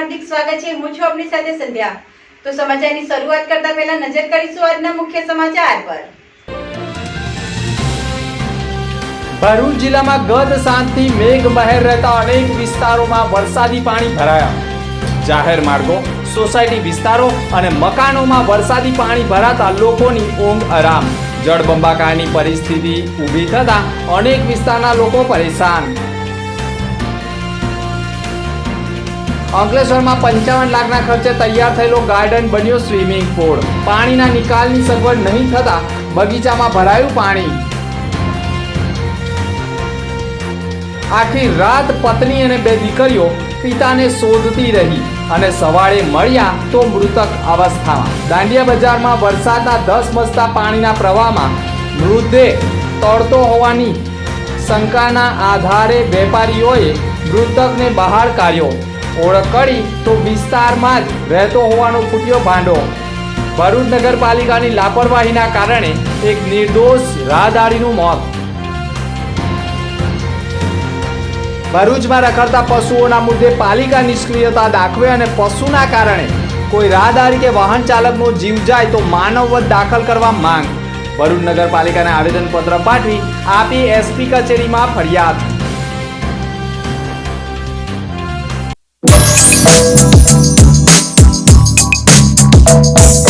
હાર્દિક સ્વાગત છે. હું છું આપની સાથે સંધ્યા. તો સમાચારની શરૂઆત કરતા પહેલા નજર કરીશું આજના મુખ્ય સમાચાર પર. ભરૂચ જિલ્લામાં ગત સાંજથી મેઘ મહેર રહેતા અનેક વિસ્તારોમાં વરસાદી પાણી ભરાયા. જાહેર માર્ગો, સોસાયટી વિસ્તારો અને મકાનોમાં વરસાદી પાણી ભરાતા લોકોની ઊંઘ આરામ. જળબંબાકારની પરિસ્થિતિ ઊભી થતા અનેક વિસ્તારના લોકો પરેશાન. અંકલેશ્વરમાં પંચાવન લાખના ખર્ચે તૈયાર થયેલો ગાર્ડન બન્યો સ્વિમિંગ પૂલ. પાણીના નિકાલની સગવડ નહીં થતા બગીચામાં ભરાયું પાણી. આખી રાત પત્ની અને બે દીકરીઓ પિતાને શોધતી રહી અને સવારે મળ્યા તો મૃતક અવસ્થામાં. દાંડિયા બજારમાં વરસાદના દસ બસતા પાણીના પ્રવાહમાં મૃતદેહ તળતો હોવાની શંકાના આધારે વેપારીઓએ મૃતકને બહાર કાઢ્યો. ઓળખ કરી તો વિસ્તારમાં જ રહેતો હોવાનો ફૂટ્યો ભાંડો. ભરૂચ નગરપાલિકાની લાપરવાહીના કારણે એક નિર્દોષ રાહદારીનું મોત. ભરૂચમાં રખડતા પશુઓના મુદ્દે પાલિકા નિષ્ક્રિયતા દાખવે અને પશુના કારણે કોઈ રાહદારી કે વાહન ચાલકનો જીવ જાય તો માનવવધ દાખલ કરવા માંગ. ભરૂચ નગરપાલિકાને આવેદનપત્ર પાઠવી આપી એસપી કચેરીમાં ફરિયાદ. Thank you.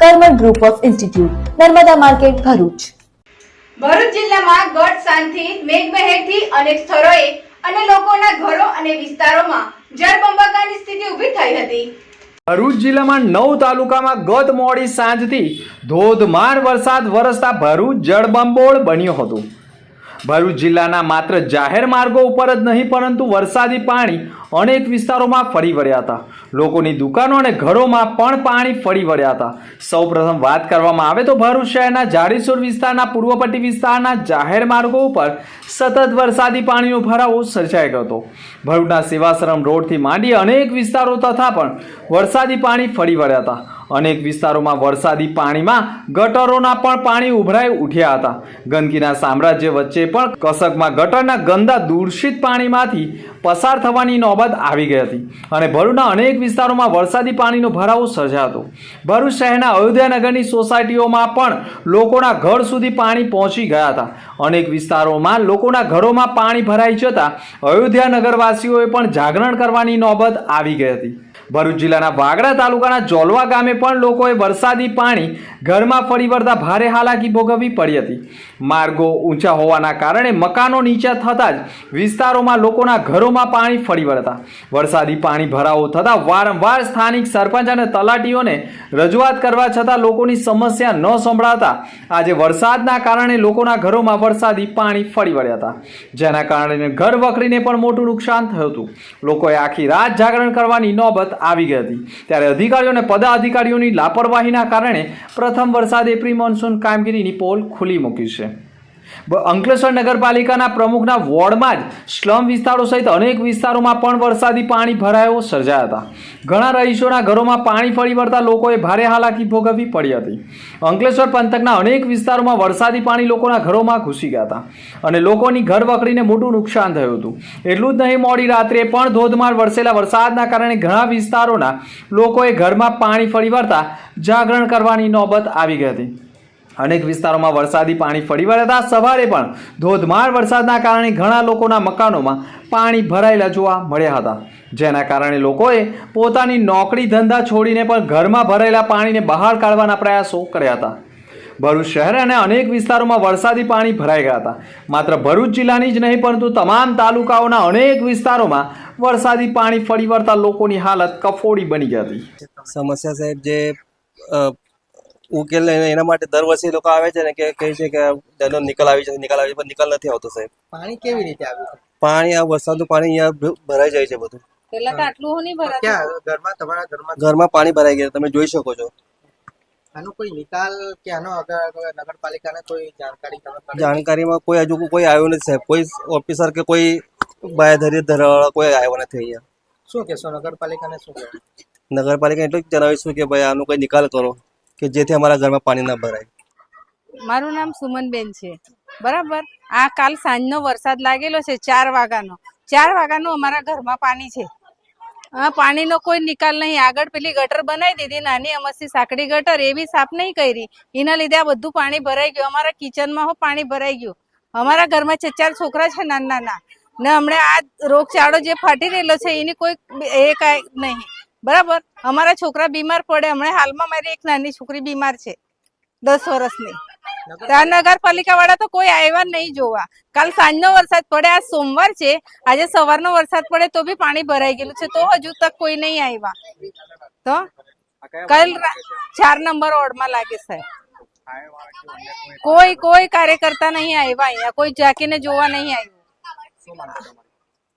Carmel group of institute Narmada market Bharuch. Bharuch જિલ્લામાં ગત સાંજથી મેઘમહેરથી અનેક સ્થળોએ અને લોકોના ઘરો અને વિસ્તારોમાં જળબંબાકારની સ્થિતિ ઊભી થઈ હતી. ભરૂચ જિલ્લામાં નવ તાલુકામાં ગત મોડી સાંજથી ધોધમાર વરસાદ વરસતા ભરૂચ જળબંબોળ બન્યો હતો. ભરૂચ જિલ્લાના માત્ર જાહેર માર્ગો ઉપર જ નહીં પરંતુ વરસાદી પાણી અનેક વિસ્તારોમાં ફરી વળ્યા હતા. લોકોની દુકાનો અને ઘરોમાં પણ પાણી ફરી વળ્યા હતા. સૌપ્રથમ વાત કરવામાં આવે તો ભરૂચ શહેરના જાડીસુર વિસ્તારના પૂર્વપટ્ટી વિસ્તારના જાહેર માર્ગો ઉપર સતત વરસાદી પાણીનો ભરાવો સર્જાઈ ગયો હતો. ભરૂચના સેવાશ્રમ રોડથી માંડી અનેક વિસ્તારો તથા પણ વરસાદી પાણી ફરી વળ્યા હતા. અનેક વિસ્તારોમાં વરસાદી પાણીમાં ગટરોના પણ પાણી ઉભરાઈ ઉઠ્યા હતા. ગંદકીના સામ્રાજ્ય વચ્ચે પણ કસકમાં ગટરના ગંદા દૂષિત પાણીમાંથી પસાર થવાની નોબત આવી ગઈ હતી. અને ભરૂચના અનેક વિસ્તારોમાં વરસાદી પાણીનો ભરાવો સર્જાતો ભરૂચ શહેરના અયોધ્યાનગરની સોસાયટીઓમાં પણ લોકોના ઘર સુધી પાણી પહોંચી ગયા હતા. અનેક વિસ્તારોમાં લોકોના ઘરોમાં પાણી ભરાઈ જતા અયોધ્યા નગરવાસીઓએ પણ જાગરણ કરવાની નોબત આવી ગઈ હતી. ભરૂચ જિલ્લાના વાગડા તાલુકાના જોલવા ગામે પણ લોકોએ વરસાદી પાણી ઘરમાં ફરી વળતા ભારે હાલાકી ભોગવવી પડી હતી. માર્ગો ઊંચા હોવાના કારણે મકાનો નીચા થતાં જ વિસ્તારોમાં લોકોના ઘરોમાં પાણી ફરી વળતા. વરસાદી પાણી ભરાવો થતાં વારંવાર સ્થાનિક સરપંચ અને તલાટીઓને રજૂઆત કરવા છતાં લોકોની સમસ્યા ન સંભળાતા આજે વરસાદના કારણે લોકોના ઘરોમાં વરસાદી પાણી ફરી વળ્યા હતા. જેના કારણે ઘર વખરીને પણ મોટું નુકસાન થયું હતું. લોકોએ આખી રાત જાગરણ કરવાની નોબત આવી ગઈ હતી. ત્યારે અધિકારીઓ અને પદાધિકારીઓની લાપરવાહીના કારણે પ્રથમ વરસાદે પ્રી મોન્સૂન કામગીરીની પોલ ખુલ્લી મૂકી છે. અંકલેશ્વર નગરપાલિકાના પ્રમુખના વોર્ડમાં જ સ્લમ વિસ્તારો સહિત અનેક વિસ્તારોમાં પણ વરસાદી પાણી ભરાયો, સર્જાયા હતા. ઘણા રહીશોના ઘરોમાં પાણી ફરી વળતા લોકોએ ભારે હાલાકી ભોગવવી પડી હતી. અંકલેશ્વર પંથકના અનેક વિસ્તારોમાં વરસાદી પાણી લોકોના ઘરોમાં ઘૂસી ગયા હતા અને લોકોની ઘર વકડીને મોટું નુકસાન થયું હતું. એટલું જ નહીં, મોડી રાત્રે પણ ધોધમાર વરસેલા વરસાદના કારણે ઘણા વિસ્તારોના લોકોએ ઘરમાં પાણી ફરી વળતા જાગરણ કરવાની નોબત આવી ગઈ હતી. અનેક વિસ્તારોમાં વરસાદી પાણી ફરી વળતા સવારે પણ ધોધમાર વરસાદના કારણે ઘણા લોકોના મકાનોમાં પાણી ભરાયેલા જોવા મળ્યા હતા. જેના કારણે લોકોએ પોતાની નોકરી ધંધા છોડીને પણ ઘરમાં ભરાયેલા પાણીને બહાર કાઢવાના પ્રયાસો કર્યા હતા. ભરૂચ શહેર અને અનેક વિસ્તારોમાં વરસાદી પાણી ભરાઈ ગયા હતા. માત્ર ભરૂચ જિલ્લાની જ નહીં, પરંતુ તમામ તાલુકાઓના અનેક વિસ્તારોમાં વરસાદી પાણી ફરી વળતા લોકોની હાલત કફોડી બની ગઈ હતી. સમસ્યા સાહેબ જે ઉકેલ એના માટે દર વર્ષે લોકો આવે છે ને કે કહે છે કે તેનો નિકાલ આવી જશે નિકાલ આવી પણ નિકાલ નથી આવતો સાહેબ. પાણી કેવી રીતે આવ્યું પાણી આ વરસાદનું પાણી અહીંયા ભરાઈ જાય છે બધું. પેલા તો આટલું નહીં ભરાતું. ક્યાં? ઘરમાં તમારા ઘરમાં? ઘરમાં પાણી ભરાઈ ગયા તમે જોઈ શકો છો. આનો કોઈ નિકાલ કે આનો અગર નગરપાલિકાને કોઈ જાણકારી તમે જાણકારીમાં કોઈ હજુ કોઈ આવ્યો નથી સાહેબ. કોઈ ઓફિસર કે કોઈ બાયધરી ધરાવાળા કોઈ આવ્યો નથી અહીંયા. શું કહેશો? નગરપાલિકાને શું કહેવાય નગરપાલિકા એટલું જ જણાવીશું કે ભાઈ આનો કોઈ નિકાલ કરો. કે જેથી અમારા ઘરમાં પાણી ના ભરાય. મારું નામ સુમનબેન છે. બરાબર? આ કાલ સાંજનો વરસાદ લાગેલો છે ચાર વાગ્યાનો. ચાર વાગ્યાનો અમારા ઘરમાં પાણી છે. આ પાણીનો કોઈ નિકાલ નહીં. આગળ પેલી ગટર બનાવી દીધી. નાની અમસ્તી સાંકડી ગટર. એ બી સાફ નહીં કરી. એના લીધે આ બધું પાણી ભરાઈ ગયું. અમારા કિચનમાં હો પાણી ભરાઈ ગયું. અમારા ઘરમાં ચાર ચાર છોકરા છે નાના નાના. ને હમણાં આ રોગચાળો જે ફાટી રહેલો છે, એની કોઈ એ કાંઈ નહીં. બરાબર? અમારા છોકરા બીમાર પડે. હમણાં હાલમાં મારી એક નાની છોકરી બીમાર છે. દસ વર્ષની. ત્યાં નગરપાલિકા વાળા તો કોઈ આવ્યા નહીં જોવા. કાલ સાંજનો વરસાદ પડે. આજ સોમવાર છે. આજે સવારનો વરસાદ પડે તો બી પાણી ભરાઈ ગયેલું છે. તો હજુ તક કોઈ નહીં આવ્યા. તો કાલ ચાર નંબર ઓર્ડમાં લાગે સાહેબ કોઈ કોઈ કાર્યકર્તા નહીં આવ્યા અહીંયા. કોઈ જાકીને જોવા નહીં આવ્યું.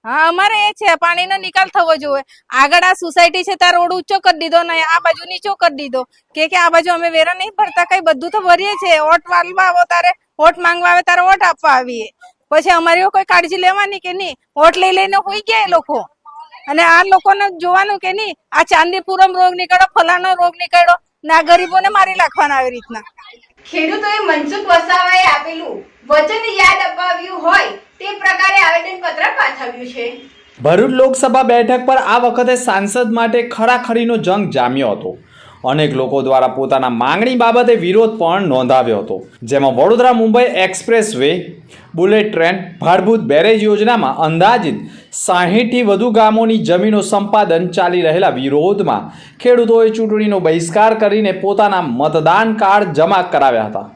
હા, અમારે એ છે, પાણીનો નિકાલ થવો જોઈએ. આગળ આ સોસાયટી છે, ત્યાં રોડ ઊંચો કરી દીધો ને આ બાજુ નીચો કરી દીધો. કે કે આ બાજુ અમે વેરા નહીં ભરતા, કઈ બધું તો ભરીએ છીએ. ઓટ વાલવા આવો તારે, ઓટ માંગવા આવે તારે ઓટ આપવા આવીએ. પછી અમારી કોઈ કાળજી લેવાની કે નહીં? ઓટ લઈ લઈને હોઈ ગયા એ લોકો. અને આ લોકોને જોવાનું કે નહીં? આ ચાંદીપુરમ રોગ નીકળ્યો ફલાનો રોગ નીકળ્યો ને આ ગરીબોને મારી નાખવાના આવી રીતના. ખેડૂતોએ મનસુખ વસાવાએ આપેલું વચન યાદ અપાવ્યું હોય તે પ્રકારે આવેદનપત્ર પાઠવ્યું છે. ભરૂચ લોકસભા બેઠક પર આ વખતે સાંસદ માટે ખરાખરીનો જંગ જામ્યો હતો. અનેક લોકો દ્વારા પોતાના માંગણી બાબતે વિરોધ પણ નોંધાવ્યો હતો. જેમાં Vadodara Mumbai expressway bullet train Bhadbhut barrage યોજનામાં અંદાજિત સાહીઠથી વધુ ગામોની જમીનો સંપાદન ચાલી રહેલા વિરોધમાં ખેડૂતોએ ચૂંટણીનો બહિષ્કાર કરીને પોતાના મતદાન કાર્ડ જમા કરાવ્યા હતા.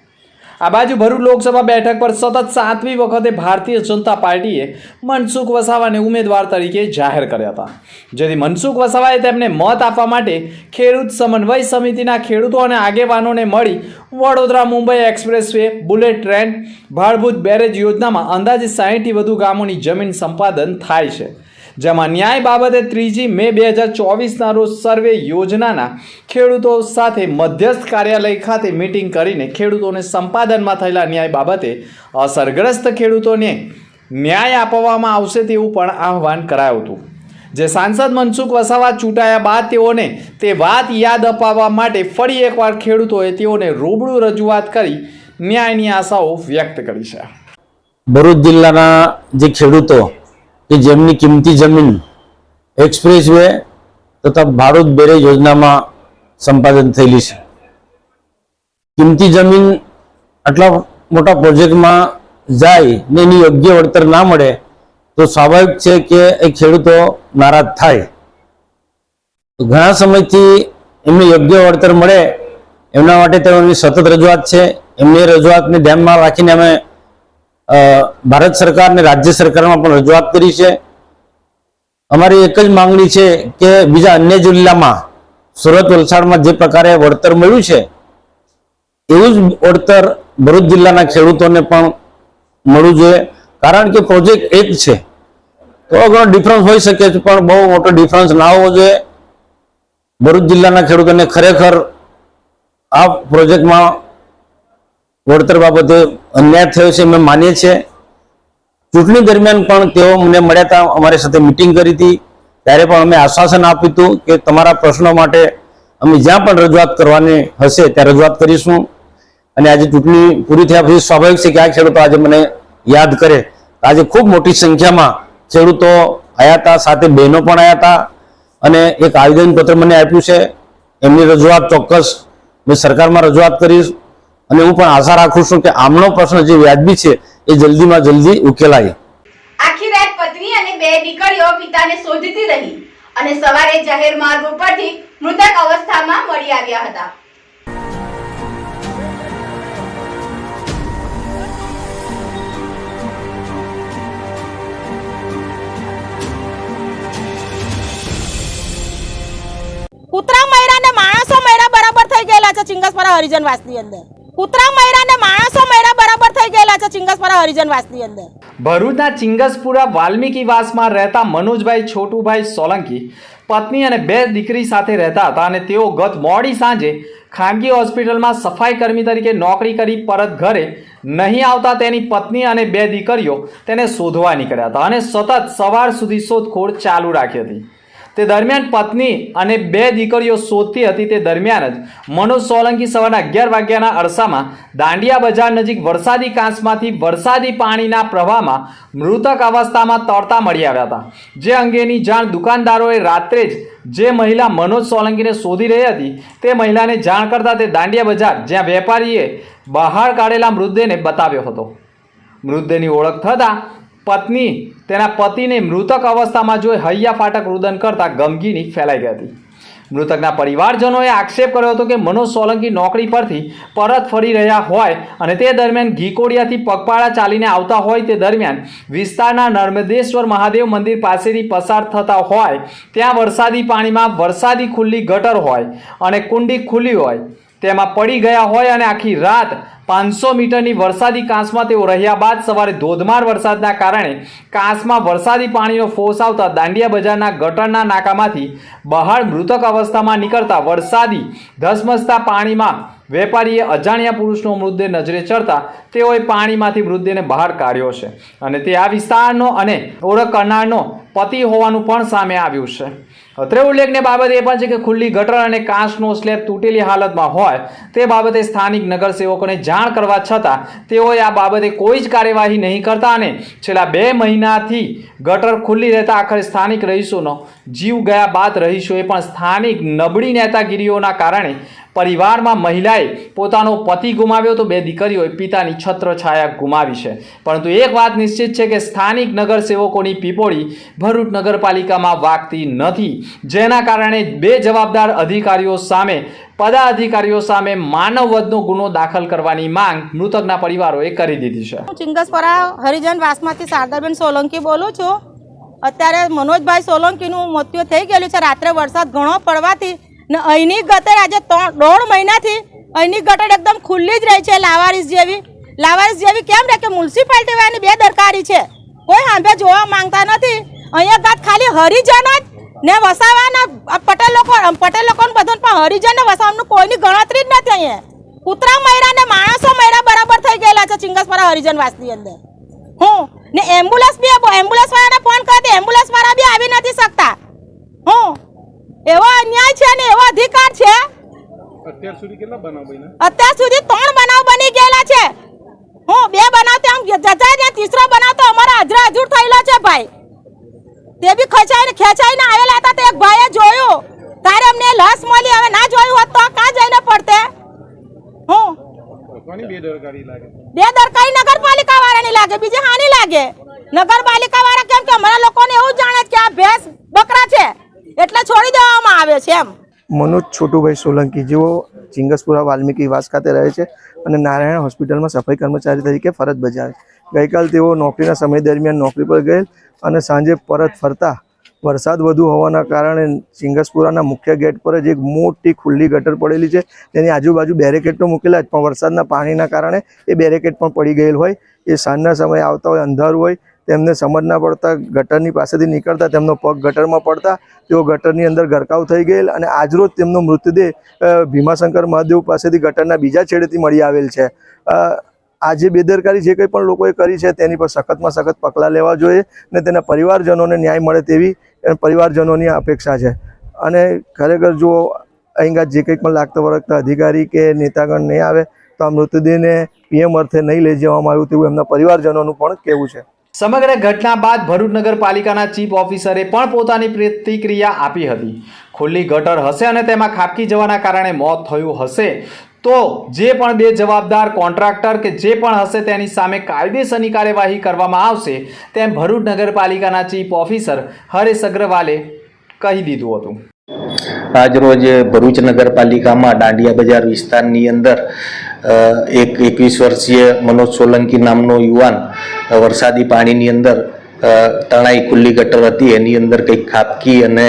આ બાજુ ભરૂચ લોકસભા બેઠક પર સતત સાતમી વખતે ભારતીય જનતા પાર્ટીએ મનસુખ વસાવાને ઉમેદવાર તરીકે જાહેર કર્યા હતા. જેથી મનસુખ વસાવાએ તેમને મત આપવા માટે ખેડૂત સમન્વય સમિતિના ખેડૂતો અને આગેવાનોને મળી Vadodara Mumbai expressway bullet train, Bhadbhut barrage યોજનામાં અંદાજે સાહીઠથી વધુ ગામોની જમીન સંપાદન થાય છે. જેમાં ન્યાય બાબતે ત્રીજી મે બે હજાર ચોવીસના રોજ સર્વે યોજનાના ખેડૂતો સાથે મધ્યસ્થ કાર્યાલય ખાતે મિટિંગ કરીને ખેડૂતોને સંપાદનમાં થયેલા ન્યાય બાબતે અસરગ્રસ્ત ખેડૂતોને ન્યાય આપવામાં આવશે તેવું પણ આહવાન કરાયું હતું. જે સાંસદ મનસુખ વસાવા ચૂંટાયા બાદ તેઓને તે વાત યાદ અપાવવા માટે ફરી એકવાર ખેડૂતોએ તેઓને રૂબરૂ રજૂઆત કરી ન્યાયની આશાઓ વ્યક્ત કરી છે. ભરૂચ જિલ્લાના જે ખેડૂતો કે જેમની કિંમતી જમીન એક્સપ્રેસ વે તથા ભારત બેરેજ યોજનામાં સંપાદન થયેલી છે. કિંમતી જમીન આટલા મોટા પ્રોજેક્ટમાં જાય ને એની યોગ્ય વળતર ના મળે, તો સ્વાભાવિક છે કે એ ખેડૂતો નારાજ થાય. ઘણા સમયથી એમને યોગ્ય વળતર મળે, એમના માટે તેઓની સતત રજૂઆત છે. એમની રજૂઆતને ધ્યાનમાં રાખીને અમે ભારત સરકાર અને રાજ્ય સરકારમાં પણ રજૂઆત કરી છે. અમારી એક જ માંગણી છે કે બીજા અન્ય જિલ્લામાં સુરત વલસાડમાં જે પ્રકારે વળતર મળ્યું છે, એવું જ વળતર ભરૂચ જિલ્લાના ખેડૂતોને પણ મળવું જોઈએ. કારણ કે પ્રોજેક્ટ એક છે. થોડો ઘણો ડિફરન્સ હોઈ શકે છે, પણ બહુ મોટો ડિફરન્સ ના હોવો જોઈએ. ભરૂચ જિલ્લાના ખેડૂતોને ખરેખર આ પ્રોજેક્ટમાં વળતર બાબતે અન્યાય થયો છે અમે માનીએ છીએ. ચૂંટણી દરમિયાન પણ તેઓ મને મળ્યા હતા, અમારી સાથે મિટિંગ કરી હતી. ત્યારે પણ અમે આશ્વાસન આપ્યું હતું કે તમારા પ્રશ્નો માટે અમે જ્યાં પણ રજૂઆત કરવાની હશે ત્યાં રજૂઆત કરીશું. અને આજે ચૂંટણી પૂરી થયા પછી સ્વાભાવિક છે કે આ ખેડૂતો આજે મને યાદ કરે. આજે ખૂબ મોટી સંખ્યામાં ખેડૂતો આવ્યા હતા, સાથે બહેનો પણ આવ્યા હતા. અને એક આવેદનપત્ર મને આપ્યું છે. એમની રજૂઆત ચોક્કસ મેં સરકારમાં રજૂઆત કરીશ. અને હું પણ આશા રાખું છું કે આમનો પ્રશ્ન જે વ્યાજબી છે એ જલ્દીમાં જલ્દી ઉકેલાય. આખી રાત પત્ની અને બે દીકરીઓ પિતાને શોધતી રહી અને સવારે જાહેર માર્ગ ઉપરથી મૃતક અવસ્થામાં મળી આવ્યા હતા. કૂતરા મયરા ને માણસો મયરા બરાબર થઈ ગયેલા છે ચિંગસપરા હરિજનવાસની અંદર. કૂતરા મયરા ને માણસો મયરા બરાબર થઈ ગયેલા છે ચિંગસપરા હરિજનવાસની અંદર. ભરૂચના ચિંગસપુરા વાલ્મીકીવાસમાં રહેતા મનોજભાઈ છોટુભાઈ સોલંકી પત્ની અને બે દીકરી સાથે રહેતા હતા અને તેઓ ગત મોડી સાંજે ખાનગી હોસ્પિટલમાં સફાઈ કર્મી તરીકે નોકરી કરી પરત ઘરે નહીં આવતા તેની પત્ની અને બે દીકરીઓ તેને શોધવા નીકળ્યા હતા અને સતત સવાર સુધી શોધખોળ ચાલુ રાખી હતી. તે દરમિયાન પત્ની અને બે દીકરીઓ શોધતી હતી તે દરમિયાન જ મનોજ સોલંકી સવારના અગિયાર વાગ્યાના અરસામાં દાંડિયા બજાર નજીક વરસાદી કાંસમાંથી વરસાદી પાણીના પ્રવાહમાં મૃતક અવસ્થામાં તરતા મળી આવ્યા હતા. જે અંગેની જાણ દુકાનદારોએ રાત્રે જ જે મહિલા મનોજ સોલંકીને શોધી રહી હતી તે મહિલાને જાણ કરતા તે દાંડિયા બજાર જ્યાં વેપારીએ બહાર કાઢેલા મૃતદેહને બતાવ્યો હતો. મૃતદેહની ઓળખ થતાં પત્ની તેના પતિને મૃતક અવસ્થામાં જોઈ હૈયા ફાટક રુદન કરતા ગમગીની ફેલાઈ ગઈ હતી. મૃતકના પરિવારજનોએ આક્ષેપ કર્યો હતો કે મનોજ સોલંકી નોકરી પરથી પરત ફરી રહ્યા હોય અને તે દરમિયાન ઘીકોડિયાથી પગપાળા ચાલીને આવતા હોય તે દરમિયાન વિસ્તારના નર્મદેશ્વર મહાદેવ મંદિર પાસેથી પસાર થતા હોય, ત્યાં વરસાદી પાણીમાં વરસાદી ખુલ્લી ગટર હોય અને કુંડી ખુલ્લી હોય, તેમાં પડી ગયા હોય અને આખી રાત પાંચસો મીટરની વરસાદી કાંસમાં તેઓ રહ્યા બાદ સવારે ધોધમાર વરસાદના કારણે કાંસમાં વરસાદી પાણીનો ફોસ આવતા દાંડિયા બજારના ગટરના નાકામાંથી બહાર મૃતક અવસ્થામાં નીકળતા વરસાદી ધસમસતા પાણીમાં વેપારીએ અજાણ્યા પુરુષનો મૃતદેહ નજરે ચડતા તેઓએ પાણીમાંથી મૃતદેહને બહાર કાઢ્યો છે. અને તે આ વિસ્તારનો અને ઓળખ કરનારનો પતિ હોવાનું પણ સામે આવ્યું છે. અત્રે ઉલ્લેખનીય બાબત એ પણ છે કે ખુલ્લી ગટર અને કાંસનો સ્લેબ તૂટેલી હાલતમાં હોય તે બાબતે સ્થાનિક નગરસેવકોને જાણ કરવા છતાં તેઓએ આ બાબતે કોઈ જ કાર્યવાહી નહીં કરતા અને છેલ્લા બે મહિનાથી ગટર ખુલ્લી રહેતા આખરે સ્થાનિક રહીશોનો જીવ ગયા બાદ રહીશોએ પણ સ્થાનિક નબળી નેતાગીરીઓના કારણે પરિવારમાં મહિલાએ પોતાનો પતિ ગુમાવ્યો તો બે દીકરીઓએ પિતાની છત્ર છાયા ગુમાવી છે. પરંતુ એક વાત નિશ્ચિત છે કે સ્થાનિક નગરસેવકોની પીપોળી ભરૂચ નગરપાલિકામાં વાગતી નથી. જેના કારણે બે જવાબદાર અધિકારીઓ સામે, પદાધિકારીઓ સામે માનવવધનો ગુનો દાખલ કરવાની માંગ મૃતકના પરિવારોએ કરી દીધી છે. હું ચિંગસપરા હરિજન વાસમાંથી શારદાબેન સોલંકી બોલું છું. અત્યારે મનોજભાઈ સોલંકીનું મૃત્યુ થઈ ગયેલું છે. રાત્રે વરસાદ ઘણો પડવાથી ને અહીંની ગટર આજે ત્રણ દોઢ મહિનાથી અહીંની ગટર એકદમ ખુલ્લી જ રહી છે, લાવારીસ જેવી. લાવારીસ જેવી કેમ રહે કે મ્યુનિસિપાલિટી વાળાની બે દરકારી છે. કોઈ સાંભે જોવા માંગતા નથી. અહીંયા ગાત ખાલી હરિજન જ ને વસાવાના પટેલ લોકો પટેલ લોકોને બધું પણ હરિજન ને વસાવાનું કોઈની ગણતરી જ નથી અહીંયા. કૂતરા મયરા ને માણસો મયરા બરાબર થઈ ગયેલા છે ચિંગસપરા હરિજન વાસની અંદર. હું? ને એમ્બ્યુલન્સ બી એમ્બ્યુલન્સ વાળાને ફોન કરતી એમ્બ્યુલન્સ વાળા બી આવી નથી શકતા. એવો અન્યાય છે ને એવો અધિકાર છે? અત્યાર સુધી કેટલા બનાવ બન્યા? અત્યાર સુધી ત્રણ બનાવ બની ગયેલા છે. હું બે બનાવ તેમ આમ જજા ને તીસરો બનાવ તો અમારા હાજરા હજુર થયેલો છે ભાઈ. તે બી ખેંચાઈને ખેંચાઈને આવેલા હતા તે એક ભાઈએ જોયું. તારે અમને લસ મળી હવે ના જોયું હોત તો કાં જઈને પડતે હું? બે દરકારી નગરપાલિકા વાળાની લાગે બીજી હાની લાગે? નગરપાલિકા વાળા કેમ કે અમારા લોકોને એવું જાણે કે આ ભેંસ બકરા છે. એટલે છોડી દેવામાં આવે છે એમ. મનોજ છોટુભાઈ સોલંકી, જેઓ ચિંગસપુરા વાલ્મીકી વાસ ખાતે રહે છે અને નારાયણ હોસ્પિટલમાં સફાઈ કર્મચારી તરીકે ફરજ બજાવે ગઈકાલ તેઓ નોકરીના સમય દરમિયાન નોકરી પર ગયેલ અને સાંજે પરત ફરતા. વરસાદ વધુ હોવાના કારણે ચિંગસપુરાના મુખ્ય ગેટ પર જ એક મોટી ખુલ્લી ગટર પડેલી છે. તેની આજુબાજુ બેરેકેડ તો મૂકેલા જ, પણ વરસાદના પાણીના કારણે એ બેરેકેડ પણ પડી ગયેલ હોય. એ સાંજના સમયે આવતા હોય, અંધારું હોય તેમને સમજ ના પડતા, ગટરની પાસેથી નીકળતા, તેમનો પગ ગટરમાં પડતા, તેઓ ગટરની અંદર ગરકાવ થઈ ગયેલ અને આજરોજ તેમનો મૃતદેહ ભીમાશંકર મહાદેવ પાસેથી ગટરના બીજા છેડેથી મળી આવેલ છે. આજે બેદરકારી જે કંઈ પણ લોકોએ કરી છે તેની પર સખતમાં સખત પગલાં લેવા જોઈએ અને તેના પરિવારજનોને ન્યાય મળે તેવી પરિવારજનોની અપેક્ષા છે. અને ખરેખર જો અહીંયા જે કંઈ પણ લાગતા વળગતા અધિકારી કે નેતાગણ નહીં આવે, તો આ મૃતદેહને પીએમ અર્થે નહીં લઈ જવામાં આવ્યું તેવું એમના પરિવારજનોનું પણ કહેવું છે. સમગ્ર ઘટના બાદ ભરૂચ નગરપાલિકાના ચીફ ઓફિસરે પણ પોતાની પ્રતિક્રિયા આપી હતી. ખુલ્લી ગટર હશે અને તેમાં ખાબકી જવાના કારણે મોત થયું હશે. તો જે પણ બે જવાબદાર કોન્ટ્રાક્ટર કે જે પણ હશે તેની સામે કાયદેસરની કાર્યવાહી કરવામાં આવશે, તેમ ભરૂચ નગરપાલિકાના ચીફ ઓફિસર હરેશ અગ્રવાલે કહી દીધું હતું. આજરોજ ભરૂચ નગરપાલિકામાં દાંડિયા બજાર વિસ્તારની અંદર એક એકવીસ વર્ષીય મનોજ સોલંકી નામનો યુવાન વરસાદી પાણીની અંદર તણાઈ ખુલ્લી ગટર હતી. એની અંદર કંઈક ખાબકી અને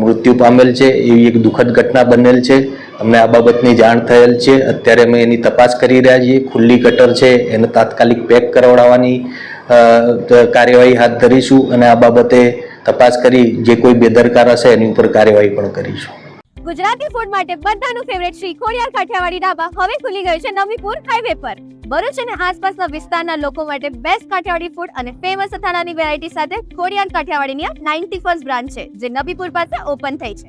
મૃત્યુ પામેલ છે. એવી એક દુઃખદ ઘટના બનેલ છે. અમને આ બાબતની જાણ થયેલ છે. અત્યારે અમે એની તપાસ કરી રહ્યા છીએ. ખુલ્લી ગટર છે. એને તાત્કાલિક પેક કરાવડાવવાની કાર્યવાહી હાથ ધરીશું અને આ બાબતે તપાસ કરી જે કોઈ બેદરકાર હશે એની ઉપર કાર્યવાહી પણ કરીશું. ગુજરાતી ફૂડ માટે બધાનું ફેવરેટ શ્રી ખોડિયાર કાઠિયાવાડી ઢાબા હવે ખુલી ગયું છે નવીપુર હાઈવે પર. ભરૂચ અને આસપાસના વિસ્તારના લોકો માટે બેસ્ટ કાઠિયાવાડી ફૂડ અને ફેમસ અથાણાની વેરાયટી સાથે ખોડિયાર કાઠિયાવાડીની આ નાઇન્ટી ફર્સ્ટ બ્રાન્ચ છે, જે નબીપુર પાસે ઓપન થઈ છે.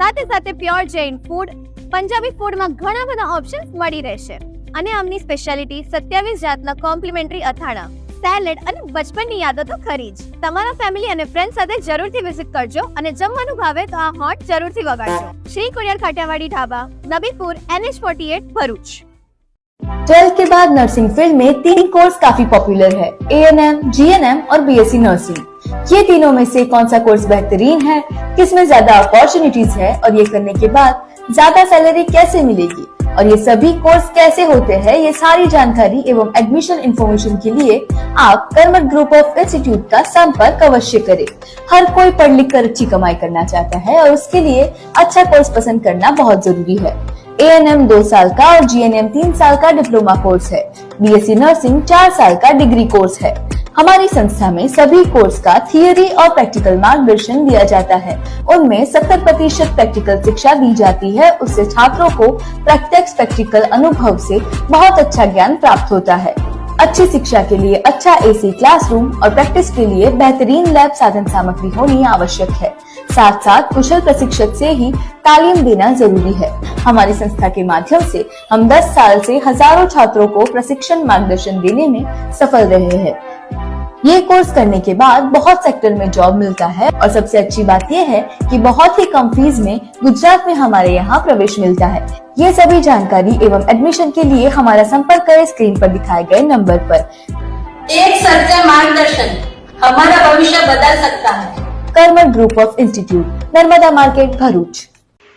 સાથે સાથે પ્યોર જૈન ફૂડ પંજાબી ફૂડમાં ઘણા બધા ઓપ્શન્સ મળી રહેશે અને આમની સ્પેશિયાલિટી સત્યાવીસ જાતના કોમ્પ્લિમેન્ટરી અથાણા સેલેડ અને બચપનની યાદો તો ખરી જ તમારા ફેમિલી અને ફ્રેન્ડ સાથે જરૂરથી વિઝિટ કરજો અને જમવાનું ભાવે તો આ હોટ જરૂરથી વગાડજો Shri Khodiyar Kathiyawadi dhaba Nabipur NH forty Bharuch twelfth के बाद नर्सिंग फील्ड में तीन कोर्स काफी पॉपुलर है A N M G N M और बी एस सी नर्सिंग ये तीनों में से कौन सा कोर्स बेहतरीन है? किसमें ज़्यादा अपॉर्चुनिटीज़ है? और ये करने के बाद ज़्यादा सैलरी कैसे मिलेगी? और ये सभी कोर्स कैसे होते हैं? ये सारी जानकारी एवं एडमिशन इन्फॉर्मेशन के लिए आप कर्मठ ग्रुप ऑफ़ इंस्टीट्यूट का संपर्क अवश्य करें। हर कोई पढ़ लिख कर अच्छी कमाई करना चाहता है और उसके लिए अच्छा कोर्स पसंद करना बहुत ज़रूरी है। ए एन एम दो साल का और जी एन एम तीन साल का डिप्लोमा कोर्स है। बी एस सी नर्सिंग चार साल का डिग्री कोर्स है। हमारी संस्था में सभी कोर्स का थियोरी और प्रैक्टिकल मार्गदर्शन दिया जाता है। उनमें 70 प्रतिशत प्रैक्टिकल शिक्षा दी जाती है। उससे छात्रों को प्रत्यक्ष प्रैक्टिकल अनुभव से बहुत अच्छा ज्ञान प्राप्त होता है। अच्छी शिक्षा के लिए अच्छा एसी क्लासरूम और प्रैक्टिस के लिए बेहतरीन लैब साधन सामग्री होनी आवश्यक है। साथ साथ कुशल प्रशिक्षक से ही तालीम देना ज़रूरी है। हमारी संस्था के माध्यम से हम 10 साल से हज़ारों छात्रों को प्रशिक्षण मार्गदर्शन देने में सफल रहे हैं। ये कोर्स करने के बाद बहुत सेक्टर में जॉब मिलता है और सबसे अच्छी बात यह है कि बहुत ही कम फीस में गुजरात में हमारे यहाँ प्रवेश मिलता है ये सभी जानकारी एवं एडमिशन के लिए हमारा संपर्क करें स्क्रीन पर दिखाए गए नंबर पर एक सच्चा मार्गदर्शन हमारा भविष्य बदल सकता है Karmath group of institute Narmada market Bharuch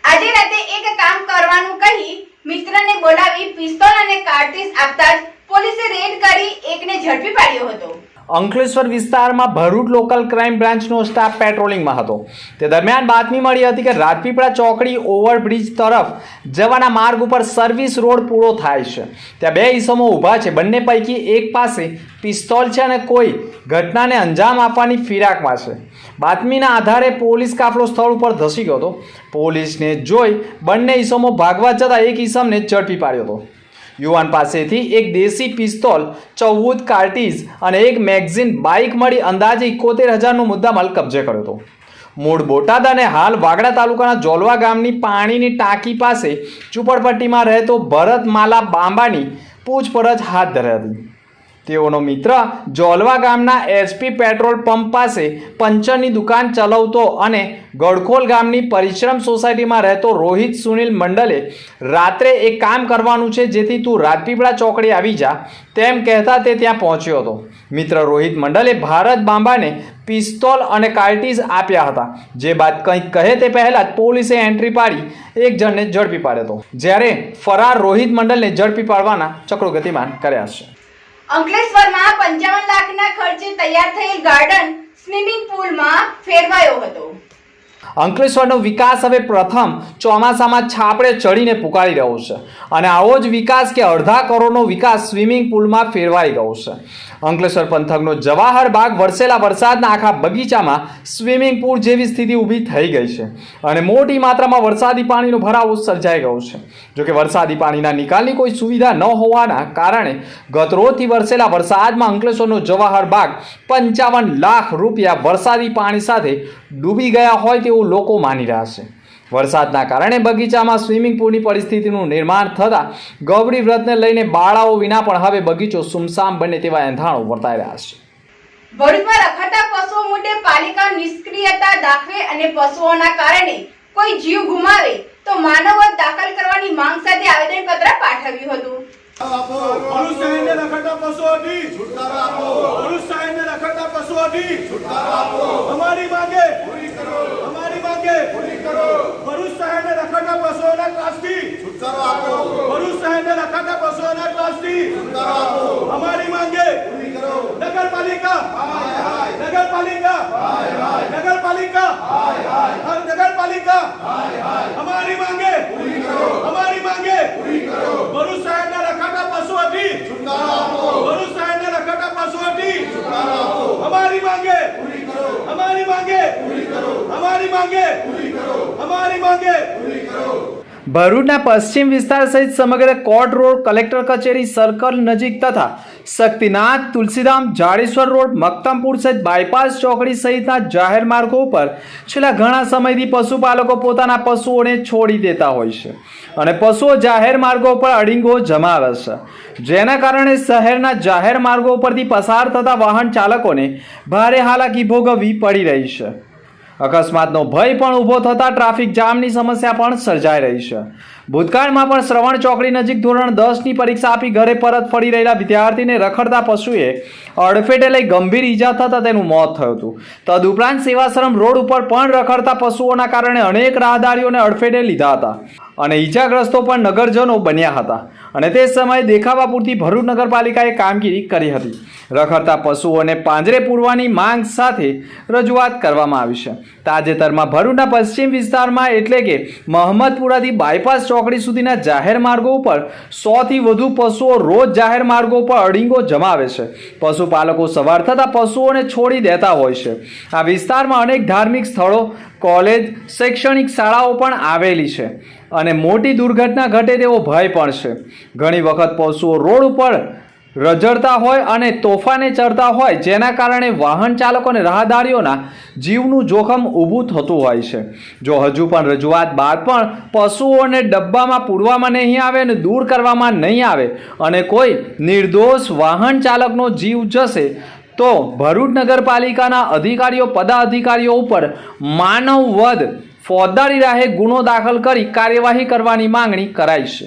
આજે રાતે એક કામ કરવાનું કહી મિત્રને બોલાવી પિસ્તોલ અને કારતૂસ આપતા જ પોલીસે રેડ કરી એકને ઝડપી પાડ્યો હતો અંકલેશ્વર વિસ્તારમાં ભરૂચ લોકલ ક્રાઇમ બ્રાન્ચનો સ્ટાફ પેટ્રોલિંગમાં હતો. તે દરમિયાન બાતમી મળી હતી કે રાજપીપળા ચોકડી ઓવરબ્રિજ તરફ જવાના માર્ગ ઉપર સર્વિસ રોડ પૂરો થાય છે. ત્યાં બે ઈસમો ઊભા છે. બંને પૈકી એક પાસે પિસ્તોલ છે અને કોઈ ઘટનાને અંજામ આપવાની ફિરાકમાં છે. બાતમીના આધારે પોલીસ કાફલો સ્થળ ઉપર ધસી ગયો હતો. પોલીસને જોઈ બંને ઈસમો ભાગવા જતાં એક ઈસમને ઝડપી પાડ્યો હતો. યુવાન પાસેથી એક દેશી પિસ્તોલ, ચૌદ કાર્ટીઝ અને એક મેગઝીન બાઇક મળી અંદાજે ઇકોતેર હજારનો મુદ્દામાલ કબજે કર્યો હતો. મૂળ બોટાદ અને હાલ વાગડા તાલુકાના જોલવા ગામની પાણીની ટાંકી પાસે ઝૂંપડપટ્ટીમાં રહેતો ભરત માલા બાંબાની પૂછપરછ હાથ ધરી હતી. તેઓનો મિત્ર જોલવા ગામના એસપી પેટ્રોલ પંપ પાસે પંચરની દુકાન ચલાવતો અને ગડખોલ ગામની પરિશ્રમ સોસાયટીમાં રહેતો રોહિત સુનિલ મંડલે રાત્રે એક કામ કરવાનું છે જેથી તું રાજપીપળા ચોકડી આવી જા. તેમ કહેતા તે ત્યાં પહોંચ્યો હતો. મિત્ર રોહિત મંડલે ભારત બાંબાને પિસ્તોલ અને કાર્ટીઝ આપ્યા હતા. જે બાદ કંઈક કહે તે પહેલાં જ પોલીસે એન્ટ્રી પાડી એક જણને ઝડપી પાડ્યો હતો. જ્યારે ફરાર રોહિત મંડલને ઝડપી પાડવાના ચક્રો ગતિમાન કર્યા છે. અંકલેશ્વરમાં પંચાવન લાખના ખર્ચે તૈયાર થયેલ ગાર્ડન સ્વિમિંગ પુલમાં ફેરવાયો હતો. અંકલેશ્વરનો વિકાસ હવે પ્રથમ ચોમાસામાં છાપડે ચડીને પુકારી રહ્યો છે. અને આવો જ વિકાસ કે અડધા કરોડનો વિકાસ સ્વિમિંગ પુલમાં ફેરવાઈ ગયો છે. અંકલેશ્વર પંથકનો જવાહર બાગ વરસેલા વરસાદના આખા બગીચામાં સ્વિમિંગ પુલ જેવી સ્થિતિ ઊભી થઈ ગઈ છે અને મોટી માત્રામાં વરસાદી પાણીનો ભરાવો સર્જાઈ ગયો છે. જોકે વરસાદી પાણીના નિકાલની કોઈ સુવિધા ન હોવાના કારણે ગતરોજથી વરસેલા વરસાદમાં અંકલેશ્વરનો જવાહર બાગ પંચાવન લાખ રૂપિયા વરસાદી પાણી સાથે ડૂબી ગયા હોય તેવું લોકો માની રહ્યા છે. વરસાદના કારણે બગીચામાં સ્વિમિંગ પૂલની પરિસ્થિતિનું નિર્માણ થતાં ગૌરી વ્રતને લઈને બાળાઓ વિના પણ હવે બગીચો સુમસામ બને તેવા એંધાણો વર્તાઈ રહ્યા છે. ભરૂચમાં રખાતા પશુઓ મુદ્દે પાલિકા નિષ્ક્રિયતા દાખવે અને પશુઓના કારણે કોઈ જીવ ગુમાવે તો માનવ દાખલ કરવાની માંગ સાથે આવેદનપત્ર પાઠવ્યું હતું. ભરૂચ રખડતા પશુઓથી છુટકારો આપો. ભરૂચ રખડતા પશુઓથી છુટકારો આપો. અમારી માંગે પૂરી કરો અમારી માંગે પૂરી કરો. ભરૂચ શહેરને રખાતા પશુઓના ત્રાસથી છુટકારો આપો. ભરૂચ શહેરને રખાતા પશુઓના ત્રાસથી છુટકારો આપો. અમારી માંગે પૂરી કરો. નગરપાલિકા. હાય હાય. નગરપાલિકા. હાય હાય. નગરપાલિકા. હાય હાય. નગરપાલિકા. હાય હાય. અમારી માંગે. પૂરી કરો. અમારી માંગે. પૂરી કરો. ભરૂચ શહેરને રખાતા પશુઓથી છુટકારો આપો. ભરૂચ શહેરને રખાતા પશુઓથી છુટકારો આપો અમારી માંગે પૂરી કરો અમારી માંગે પૂરી કરો અમારી માંગે. અમારી માંગે. ભરૂચના પશ્ચિમ વિસ્તાર સહિત સમગ્ર કોર્ટ રોડ, કલેક્ટર કચેરી, સર્કલ નજીક તથા શક્તિનાથ, તુલસીધામ, જાડેશ્વર રોડ મક્તમપુર સહિત બાયપાસ ચોકડી સહિતના જાહેર માર્ગો ઉપર છેલ્લા ઘણા સમયથી પશુપાલકો પોતાના પશુઓને છોડી દેતા હોય છે અને પશુઓ જાહેર માર્ગો પર અડીંગો જમાવે છે. જેના કારણે શહેરના જાહેર માર્ગો પરથી પસાર થતા વાહન ચાલકોને ભારે હાલાકી ભોગવવી પડી રહી છે. અકસ્માતનો ભય પણ ઊભો થતાં ટ્રાફિક જામની સમસ્યા પણ સર્જાઈ રહી છે. ભૂતકાળમાં પણ શ્રવણ ચોકડી નજીક ધોરણ દસની પરીક્ષા આપી ઘરે પરત ફરી રહેલા વિદ્યાર્થીને રખડતા પશુએ અડફેટે લઈ ગંભીર ઈજા થતાં તેનું મોત થયું હતું. તદુપરાંત સેવાશ્રમ રોડ ઉપર પણ રખડતા પશુઓના કારણે અનેક રાહદારીઓને અડફેટે લીધા હતા અને ઈજાગ્રસ્તો પણ નગરજનો બન્યા હતા. અને તે સમયે દેખાવા પૂરતી ભરૂચ નગરપાલિકાએ કામગીરી કરી હતી. રખડતા પશુઓને પાંજરે પૂરવાની માંગ સાથે રજૂઆત કરવામાં આવી છે. તાજેતરમાં ભરૂચના પશ્ચિમ વિસ્તારમાં એટલે કે મહમ્મદપુરાથી બાયપાસ ચોકડી સુધીના જાહેર માર્ગો ઉપર સોથી વધુ પશુઓ રોજ જાહેર માર્ગો પર અડીંગો જમાવે છે. પશુપાલકો સવાર થતાં પશુઓને છોડી દેતા હોય છે. આ વિસ્તારમાં અનેક ધાર્મિક સ્થળો, કોલેજ, શૈક્ષણિક શાળાઓ પણ આવેલી છે અને મોટી દુર્ઘટના ઘટે તેવો ભય પણ છે. ઘણી વખત પશુઓ રોડ ઉપર રજડતા હોય અને તોફાને ચડતા હોય, જેના કારણે વાહન ચાલકો અને રાહદારીઓના જીવનું જોખમ ઊભું થતું હોય છે. જો હજુ પણ રજૂઆત બાદ પણ પશુઓને ડબ્બામાં પૂરવામાં નહીં આવે અને દૂર કરવામાં નહીં આવે અને કોઈ નિર્દોષ વાહન ચાલકનો જીવ જશે, તો ભરૂચ નગરપાલિકાના અધિકારીઓ, પદાધિકારીઓ ઉપર માનવ વધ ફોજદારી રાહે ગુનો દાખલ કરી કાર્યવાહી કરવાની માંગણી કરાઈ છે.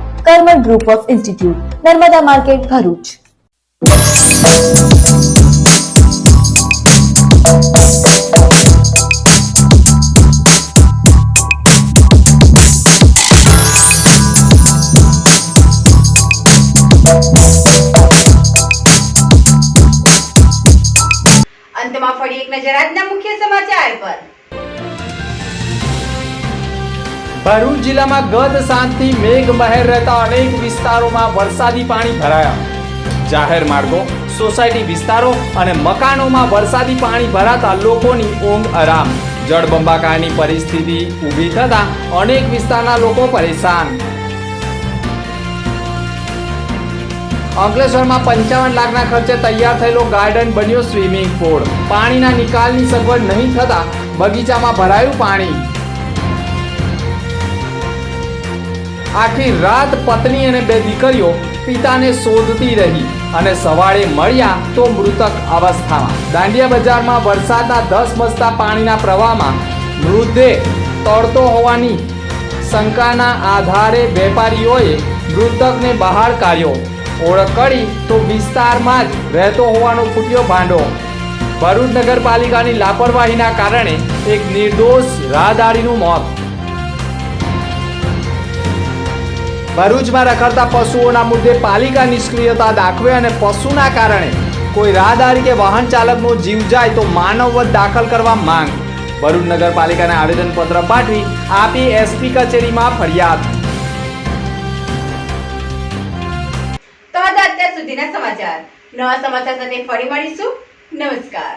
Karman group of institute Narmada market Bharuch Thank you. Bharuch જિલ્લામાં ગત સાંજથી મેઘ મહેર રહેતા અનેક વિસ્તારોમાં વરસાદી પાણી ભરાયા. જાહેર માર્ગો, સોસાયટી વિસ્તારો અને મકાનોમાં વરસાદી પાણી ભરાતા લોકોની ઊંઘ આરામ. જળબંબાકારની પરિસ્થિતિ ઊભી થતા અનેક વિસ્તારના લોકો પરેશાન. અંકલેશ્વરમાં પંચાવન લાખના ખર્ચે તૈયાર થયેલો ગાર્ડન બન્યો સ્વિમિંગ પુલ. પાણીના નિકાલની સગવડ નહીં થતા બગીચામાં ભરાયું પાણી. આખી રાત પત્ની અને બે દીકરીઓ પિતાને શોધતી રહી અને સવારે મળ્યા તો મૃતક અવસ્થામાં. દાંડિયા બજારમાં વરસાદના દસ મસ્તા પાણીના પ્રવાહમાં મૃતદેહ તળતો હોવાની શંકાના આધારે વેપારીઓએ મૃતકને બહાર કાઢ્યો. ઓળખ કરી તો વિસ્તારમાં જ રહેતો હોવાનો ફૂટ્યો ભાંડો. ભરૂચ નગરપાલિકાની લાપરવાહીના કારણે એક નિર્દોષ રાહદારીનું મોત ભરૂચમાં રખડતા પશુઓના મુદ્દે પાલિકા નિષ્ક્રિયતા દાખવે અને પશુના કારણે કોઈ રાહદારી કે વાહન ચાલકનો જીવ જાય તો માનવવધ દાખલ કરવા માંગ. ભરૂચ નગરપાલિકાને આવેદનપત્ર પાઠવી આપી એસપી કચેરીમાં ફરિયાદ. તો અત્યાર સુધીના સમાચાર. નવા સમાચાર સાથે ફરી મળીશું. નમસ્કાર.